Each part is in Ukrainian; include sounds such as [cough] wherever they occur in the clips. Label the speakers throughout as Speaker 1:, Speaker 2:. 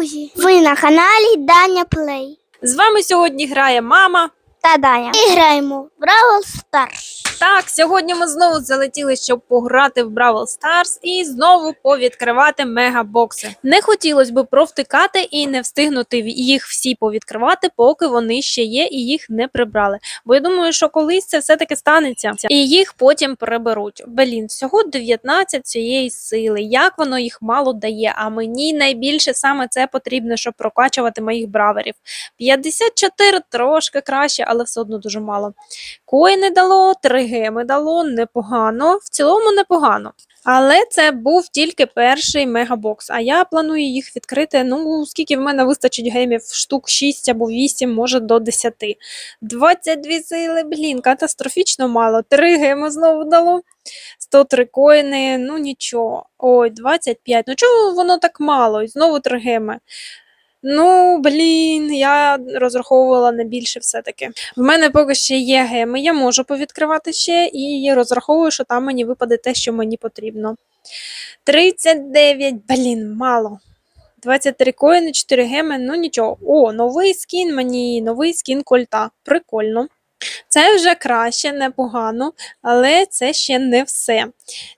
Speaker 1: друзі! Ви на каналі Даня Плей
Speaker 2: З вами сьогодні грає мама.
Speaker 1: Та Даня. І граємо в Бравл Старс.
Speaker 2: Так, сьогодні ми знову залетіли, щоб пограти в Бравл Stars і знову повідкривати мегабокси. Не хотілося б провтикати і не встигнути їх всі повідкривати, поки вони ще є і їх не прибрали. Бо я думаю, що колись це все-таки станеться, і їх потім приберуть. Блін, всього 19 цієї сили. Як воно їх мало дає? А мені найбільше саме це потрібно, щоб прокачувати моїх браверів. 54 трошки краще, але все одно дуже мало. Коїни дало, 3 геми дало, непогано. В цілому непогано. Але це був тільки перший мегабокс. А я планую їх відкрити. Ну, скільки в мене вистачить гемів, штук 6 або 8, може до 10. 22 сили, блін, катастрофічно мало. 3 геми знову дало. 103 коїни, ну нічого. Ой, 25. Ну чого воно так мало? І знову 3 геми. Ну, блін, я розраховувала на більше все-таки. В мене поки ще є геми, я можу повідкривати ще і розраховую, що там мені випаде те, що мені потрібно. 39, блін, мало. 23 коїни, 4 геми, ну нічого. О, новий скін мені, новий скін кольта. Прикольно. Це вже краще, непогано, але це ще не все.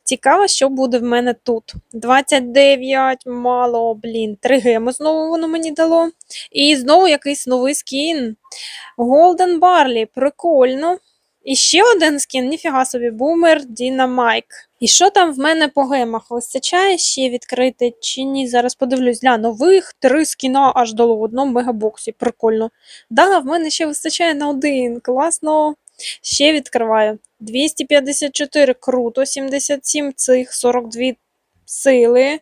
Speaker 2: Цікаво, що буде в мене тут. 29, мало, блін, 3 геми знову воно мені дало. І знову якийсь новий скін. Golden Barley, прикольно. І ще один скін, ніфіга собі, бумер Дінамайк. І що там в мене по гемах? Вистачає ще відкрити чи ні? Зараз подивлюсь. Для нових три скіна аж в одному мегабоксі. Прикольно. Да, в мене ще вистачає на один. Класно. Ще відкриваю. 254 круто, 77 цих, 42 сили.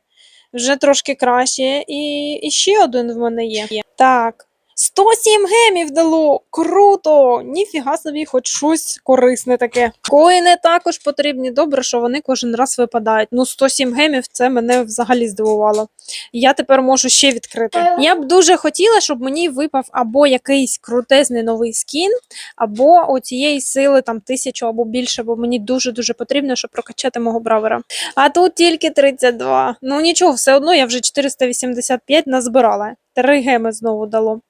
Speaker 2: Вже трошки краще. І, і ще один в мене є. Так. 107 гемів дало! Круто! Ніфіга собі, хоч щось корисне таке. Коїни також потрібні. Добре, що вони кожен раз випадають. Ну, 107 гемів це мене взагалі здивувало. Я тепер можу ще відкрити. Я б дуже хотіла, щоб мені випав або якийсь крутезний новий скін, або оцієї сили там тисячу або більше, бо мені дуже-дуже потрібно, щоб прокачати мого бравера. А тут тільки 32. Ну нічого, все одно я вже 485 назбирала. Три геми знову дало.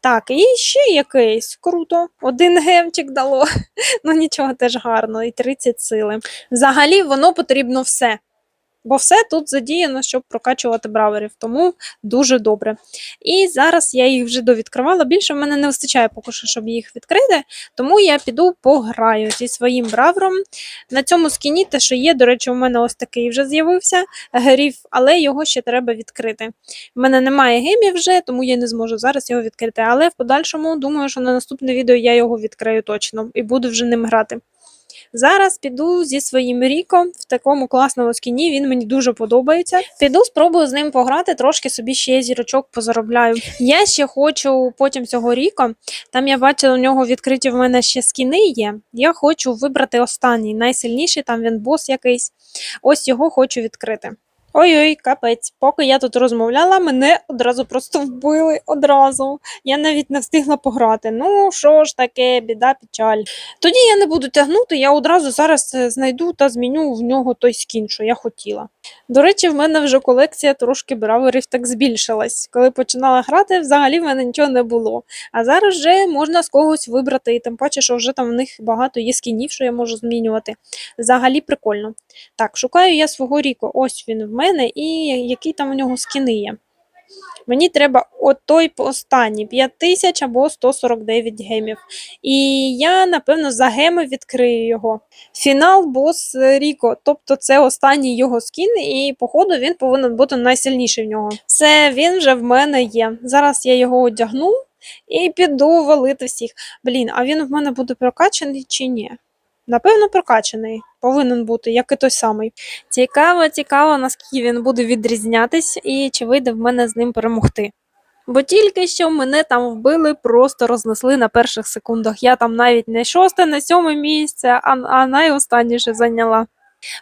Speaker 2: Так, і ще якийсь круто. Один гемчик дало. [laughs] Ну нічого теж гарно, і 30 сили. Взагалі воно потрібно все. Бо все тут задіяно, щоб прокачувати браверів, тому дуже добре. І зараз я їх вже довідкривала. Більше в мене не вистачає поки що, щоб їх відкрити, тому я піду пограю зі своїм бравером. На цьому скіні те, що є, до речі, у мене ось такий вже з'явився гріф, але його ще треба відкрити. У мене немає гемів вже, тому я не зможу зараз його відкрити. Але в подальшому думаю, що на наступне відео я його відкрию точно і буду вже ним грати. Зараз піду зі своїм Ріко в такому класному скіні. Він мені дуже подобається. Піду спробую з ним пограти, трошки собі ще зірочок позаробляю. Я ще хочу потім цього Ріко. Там я бачила, у нього відкриті в мене ще скіни є. Я хочу вибрати останній, найсильніший, там він бос якийсь. Ось його хочу відкрити. Ой-ой, капець. Поки я тут розмовляла, мене одразу просто вбили. Одразу. Я навіть не встигла пограти. Ну, що ж таке, біда, печаль. Тоді я не буду тягнути, я одразу зараз е, знайду та зміню в нього той скін, що я хотіла. До речі, в мене вже колекція трошки браверів так збільшилась. Коли починала грати, взагалі в мене нічого не було. А зараз вже можна з когось вибрати, і тим паче, що вже там в них багато є скінів, що я можу змінювати. Взагалі прикольно. Так, шукаю я свого Ріко. Ось він в мене, і які там у нього скіни є. Мені треба от той останній 5000 або 149 гемів. І я, напевно, за геми відкрию його. Фінал бос е, Ріко. Тобто це останній його скін, і, походу, він повинен бути найсильніший в нього. Все, він вже в мене є. Зараз я його одягну і піду валити всіх. Блін, а він в мене буде прокачаний чи ні? Напевно, прокачаний. Повинен бути, як і той самий. Цікаво, цікаво, наскільки він буде відрізнятись і чи вийде в мене з ним перемогти. Бо тільки що мене там вбили, просто рознесли на перших секундах. Я там навіть не шосте, не сьоме місце, а, а найостанніше зайняла.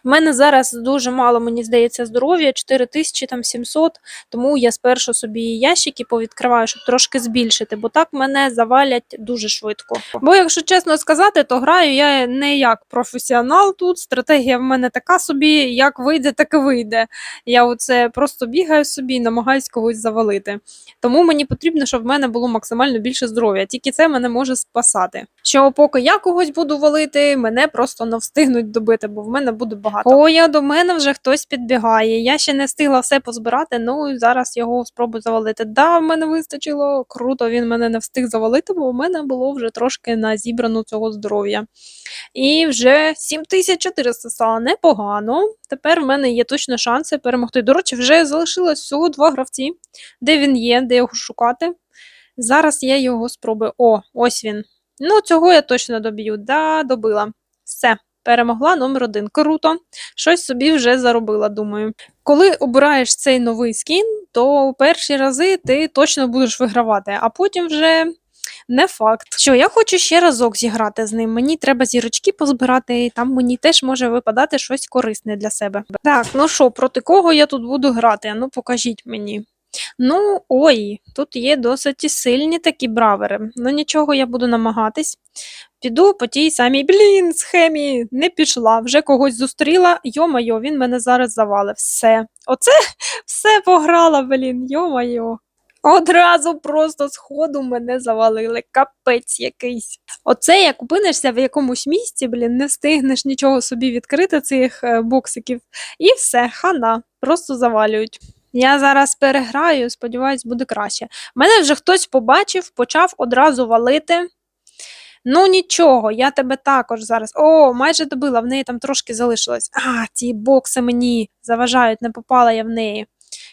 Speaker 2: У мене зараз дуже мало, мені здається, здоров'я, 4700, тому я спершу собі ящики повідкриваю, щоб трошки збільшити, бо так мене завалять дуже швидко. Бо, якщо чесно сказати, то граю я не як професіонал тут. Стратегія в мене така собі, як вийде, так і вийде. Я оце просто бігаю собі і намагаюсь когось завалити. Тому мені потрібно, щоб в мене було максимально більше здоров'я. Тільки це мене може спасати. Що поки я когось буду валити, мене просто не встигнуть добити, бо в мене буде багато. О, до мене вже хтось підбігає. Я ще не встигла все позбирати, ну і зараз його спробую завалити. Да, в мене вистачило. Круто, він мене не встиг завалити, бо в мене було вже трошки на зібрану цього здоров'я. І вже 7400 стало непогано. Тепер в мене є точно шанси перемогти. До речі, вже залишилось всього два гравці. Де він є, де його шукати. Зараз я його спробую. О, ось він. Ну, цього я точно доб'ю. Да, добила. Все, перемогла номер один. Круто. Щось собі вже заробила, думаю. Коли обираєш цей новий скін, то перші рази ти точно будеш вигравати, а потім вже. Не факт. Що я хочу ще разок зіграти з ним. Мені треба зірочки позбирати, і там мені теж може випадати щось корисне для себе. Так, ну що, проти кого я тут буду грати? Ну покажіть мені. Ну, ой, тут є досить сильні такі бравери. Ну нічого, я буду намагатись. Піду по тій самій, блін, схемі, не пішла, вже когось зустріла. Йо-майо, він мене зараз завалив. Все. Оце [laughs] все пограла, блін, йо-майо. Одразу просто з ходу мене завалили. Капець якийсь. Оце як опинишся в якомусь місці, блін, не встигнеш нічого собі відкрити цих е, боксиків. І все, хана, просто завалюють. Я зараз переграю, сподіваюсь, буде краще. Мене вже хтось побачив, почав одразу валити. Ну нічого, я тебе також зараз. О, майже добила, в неї там трошки залишилось. А, ці бокси мені заважають, не попала я в неї.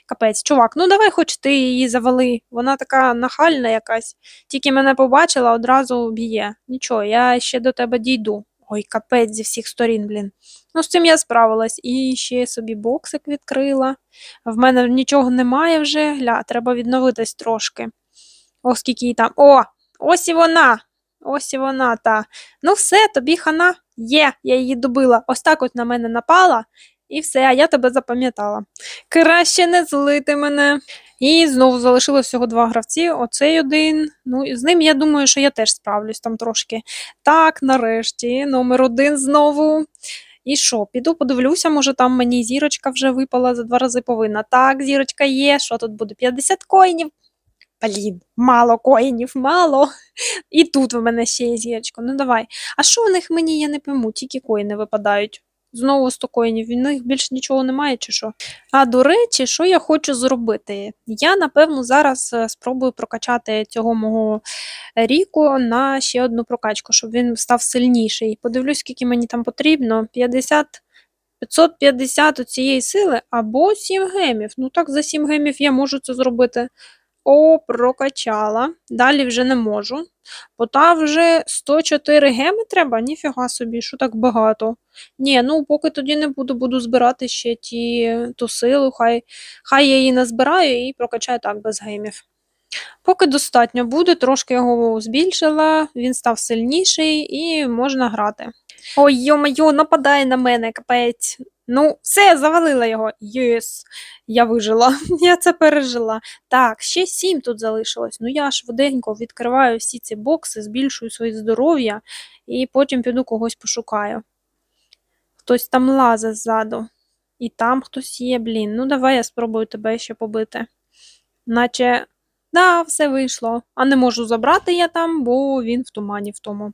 Speaker 2: Капець, чувак, ну давай хоч ти її завали. Вона така нахальна якась. Тільки мене побачила, одразу б'є. Нічого, я ще до тебе дійду. Ой, капець зі всіх сторін, блін. Ну, з цим я справилась. І ще собі боксик відкрила. В мене нічого немає вже. Гля, треба відновитись трошки. О, скільки їй там. О! Ось і вона. Ось і вона та. Ну, все, тобі хана є, я її добила. Ось так от на мене напала, і все, а я тебе запам'ятала. Краще не злити мене. І знову залишилось всього два гравці. Оцей один. Ну, з ним я думаю, що я теж справлюсь там трошки. Так, нарешті, номер один знову. І що, піду подивлюся, може там мені зірочка вже випала за два рази повинна. Так, зірочка є. Що тут буде? 50 коїнів. Блін, мало коїнів, мало. І тут в мене ще є зірочка. Ну давай. А що в них мені, я не пойму, тільки коїни випадають. Знову 100 коїнів, в них більше нічого немає, чи що? А до речі, що я хочу зробити? Я, напевно, зараз е, спробую прокачати цього мого Ріко на ще одну прокачку, щоб він став сильніший. Подивлюсь, скільки мені там потрібно. 50, 550 у цієї сили або 7 гемів. Ну так, за 7 гемів я можу це зробити. О, прокачала. Далі вже не можу. Бо та вже 104 геми треба, ніфіга собі, що так багато. Ні, ну поки тоді не буду, буду збирати ще ті, ту силу, хай, хай я її назбираю і прокачаю так без гемів. Поки достатньо буде, трошки його збільшила, він став сильніший і можна грати. Ой, йо-майо, нападає на мене, капець. Ну, все, завалила його. Єс, я вижила, [laughs] я це пережила. Так, ще сім тут залишилось. Ну я швиденько відкриваю всі ці бокси, збільшую своє здоров'я і потім піду когось пошукаю. Хтось там лазить ззаду. І там хтось є, блін. Ну давай я спробую тебе ще побити. Наче, да, все вийшло. А не можу забрати я там, бо він в тумані в тому.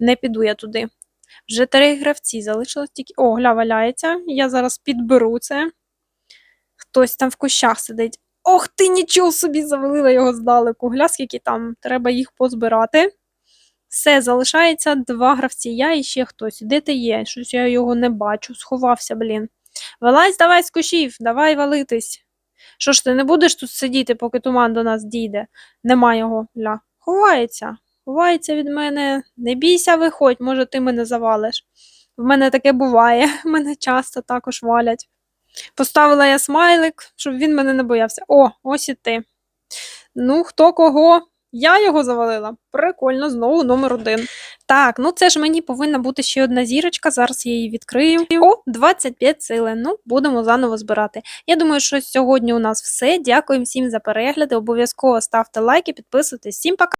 Speaker 2: Не піду я туди. Вже три гравці залишилось тільки. О, гля валяється. Я зараз підберу це. Хтось там в кущах сидить. Ох ти, нічого собі завалила його здалеку. Гля, скільки там, треба їх позбирати. Все, залишається два гравці. Я і ще хтось. Де ти є? Щось я його не бачу. Сховався, блін. Вилазь давай з кущів, давай валитись. Що ж ти не будеш тут сидіти, поки туман до нас дійде? Нема його, ля. Ховається. Ховається від мене. Не бійся, виходь, може, ти мене завалиш. В мене таке буває, [laughs] мене часто також валять. Поставила я смайлик, щоб він мене не боявся. О, ось і ти. Ну, хто кого? Я його завалила. Прикольно, знову номер один. Так, ну це ж мені повинна бути ще одна зірочка. Зараз я її відкрию. О, 25 сили. Ну, будемо заново збирати. Я думаю, що сьогодні у нас все. Дякую всім за перегляди. Обов'язково ставте лайки, підписуйтесь. Всім пока!